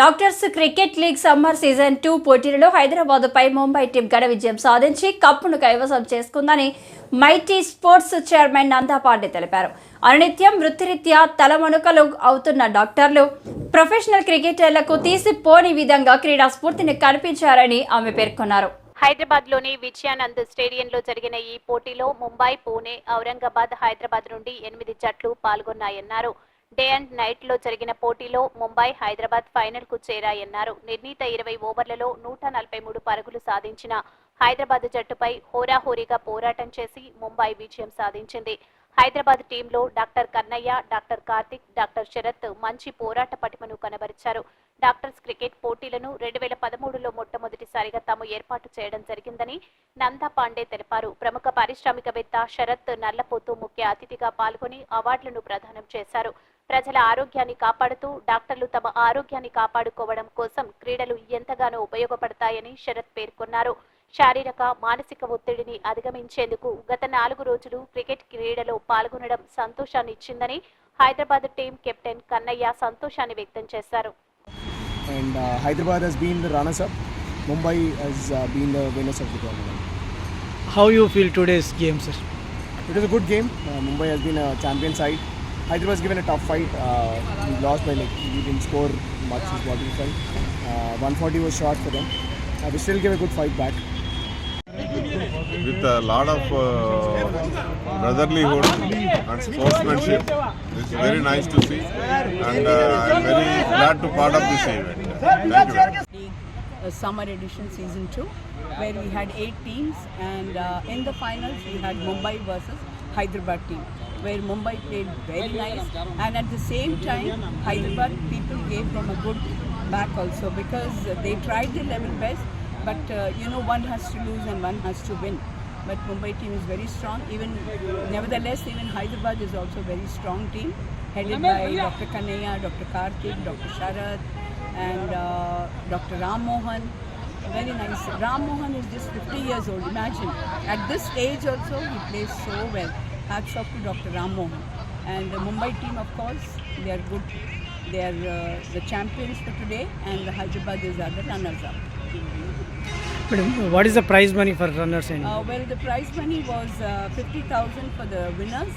Doctors cricket league summer season two పోటీలలో హైదరాబాద్ పై Mumbai team ఘన విజయం సాధించి కప్పును కైవసం చేసుకుందని మైటీ స్పోర్ట్స్ చైర్మన్ నందాపాండే తెలిపారు. అనునిత్యం వృత్తిరీత్యా తలమణుకలు అవుతున్న డాక్టర్లు ప్రొఫెషనల్ క్రికెటర్లకు తీసిపోని విధంగా క్రీడా స్ఫూర్తిని కనిపించారని ఆమె పేర్కొన్నారు. హైదరాబాద్లోని విజయానంద్ స్టేడియంలో జరిగిన ఈ పోటీలో ముంబై పూణే ఔరంగాబాద్ హైదరాబాద్ నుండి ఎనిమిది జట్లు పాల్గొన్నాయన్నారు. డే అండ్ నైట్లో జరిగిన పోటీలో ముంబై హైదరాబాద్ ఫైనల్కు చేరాయన్నారు. నిర్ణీత ఇరవై ఓవర్లలో నూట నలభై మూడు పరుగులు సాధించిన హైదరాబాద్ జట్టుపై హోరాహోరీగా పోరాటం చేసి ముంబై విజయం సాధించింది. హైదరాబాద్ టీంలో doctor Kannaiah doctor Karthik doctor Sharath మంచి పోరాట పటిమను కనబరిచారు. డాక్టర్స్ క్రికెట్ పోటీలను రెండు వేల పదమూడులో మొట్టమొదటిసారిగా తాము ఏర్పాటు చేయడం జరిగిందని నందా పాండే తెలిపారు. ప్రముఖ పారిశ్రామికవేత్త శరత్ నల్లపోతు ముఖ్య అతిథిగా పాల్గొని అవార్డులను ప్రదానం చేశారు. ప్రజల ఆరోగ్యాన్ని కాపాడుతూ డాక్టర్లు తమ ఆరోగ్యాన్ని కాపాడుకోవడం కోసం క్రీడలు ఎంతగానో ఉపయోగపడతాయని శరత్ పేర్కొన్నారు శారీరక మానసిక ఒత్తిడిని అధిగమించేందుకు గత నాలుగు రోజులు క్రికెట్ క్రీడలో పాల్గొనడం సంతోషాన్ని ఇచ్చిందని హైదరాబాద్ టీం కెప్టెన్ కన్నయ్య సంతోషాన్ని వ్యక్తం చేశారు and uh, Hyderabad has been the runners-up. Mumbai has uh, been the winners of the tournament. How you feel today's game, sir? It was a good game. Uh, Mumbai has been a. Hyderabad has given a tough fight. Uh, we lost by like we didn't score much in quarter fight. Uh, 140 was short for them. Uh, we still gave a good fight back. with a lot of uh, brotherlyhood and sportsmanship. It's very nice to see, and uh, I'm very glad to part of this event. Thank you very. League uh, Summer Edition Season 2, where we had eight teams, and uh, in the finals we had Mumbai versus Hyderabad team, where Mumbai played very nice, and at the same time Hyderabad people gave them a good back also because they tried their level best, but uh, you know one has to lose and one has to win. But Mumbai team is very strong. Even nevertheless, even Hyderabad is also a very strong team, headed by Dr. Kanaya, Dr. Karthik, Dr. Sharad, and uh, Dr. Ram Mohan. Very nice. Ram Mohan is just 50 years old. Imagine. At this age also, he plays so well. Hats off to Dr. Ram Mohan. And the Mumbai team, of course, they are good. They are uh, the champions for today, and the Hyderabad is are the runners-up. Madam, what is the prize money for runners and Uh, well, the prize money was uh, 50,000 for the winners